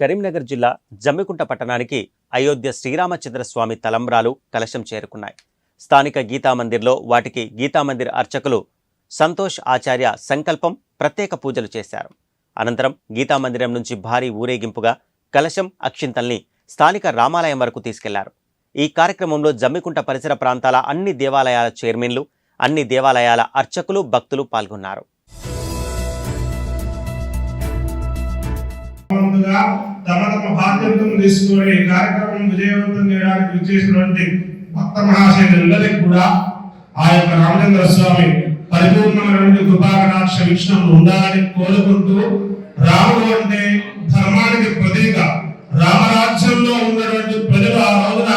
కరీంనగర్ జిల్లా జమ్మికుంట పట్టణానికి అయోధ్య శ్రీరామచంద్రస్వామి తలంబ్రాలు కలశం చేరుకున్నాయి. స్థానిక గీతామందిర్లో వాటికి గీతామందిర్ అర్చకులు సంతోష్ ఆచార్య సంకల్పం ప్రత్యేక పూజలు చేశారు. అనంతరం గీతామందిరం నుంచి భారీ ఊరేగింపుగా కలశం అక్షింతల్ని స్థానిక రామాలయం వరకు తీసుకెళ్ళారు. ఈ కార్యక్రమంలో జమ్మికుంట పరిసర ప్రాంతాల అన్ని దేవాలయాల చైర్మన్లు అన్ని దేవాలయాల అర్చకులు భక్తులు పాల్గొన్నారు. ముందుగా తమ తమ బాధ్యతను తీసుకొని కార్యక్రమం విజయవంతం చేయడానికి విచ్చేసినటువంటి భక్త మహాశయులందరికీ కూడా ఆ యొక్క రామచంద్ర స్వామి పరిపూర్ణమైనటువంటి కృపాకటాక్ష వీక్షణలు ఉండాలని కోరుకుంటూ రాముడు అంటే ధర్మానికి ప్రతీక. రామరాజ్యంలో ఉన్నటువంటి ప్రజలు ఆ రోజున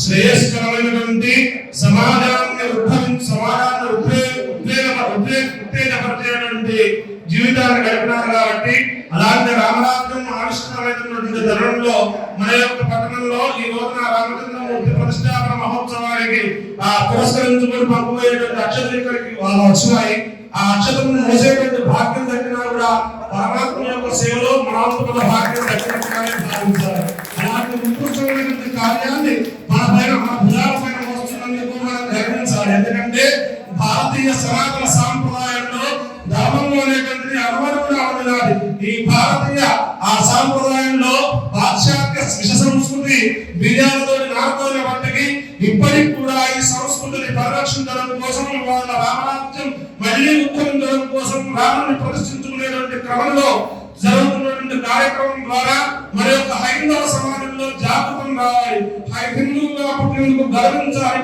శ్రేయస్కరమైనటువంటి సమాజాన్ని ఉద్ధరించి సమాజాన్ని ఉద్రేక ఉద్రేక ఉద్రేక ఉత్తేజపరిచేటువంటి జీవితాన్ని గడిపినారు కాబట్టి అలాంటి రామ జరుగుతున్నటువంటి తరుణంలో మన యొక్క పట్టణంలో ఈ రోజున రామచంద్రమూర్తి ప్రతిష్టాపన మహోత్సవానికి ఆ పురస్కరించుకొని పంపబోయేటువంటి అక్షతలు ఇక్కడికి వచ్చినాయి ఆ అక్షతలను మోసేటువంటి భాగ్యం దక్కినా కూడా పరమాత్మ యొక్క సేవలో మన భాగ్యం దక్కినట్టుగానే భావించాలి అలాంటి ఉత్కృష్టమైనటువంటి కార్యాన్ని మన పైన మన భుజాల పైన మోస్తున్నందుకు మనం గర్వించాలి ఎందుకంటే భారతీయ సనాతన సాంప్రదాయంలో ధర్మంలో అనేటువంటిది కూడా ఉన్నది ఈ భారతీయ ఆ సాంప్రదాయంలో విష సంస్కృతి బిర్యానీతో నాతో వాటికి ఇప్పటికి కూడా ఈ సంస్కృతిని పరిరక్షించడం కోసం వాళ్ళ రామరాజ్యం మళ్ళీ ఉద్యమించడం కోసం రాముని ప్రతిష్ఠించుకునేటువంటి క్రమంలో జరుగుతున్నటువంటి కార్యక్రమం ద్వారా మరి యొక్క హైందవ సమాజంలో జాగృతం రావాలి. హిందువుగా పుట్టినందుకు గర్వించాలి.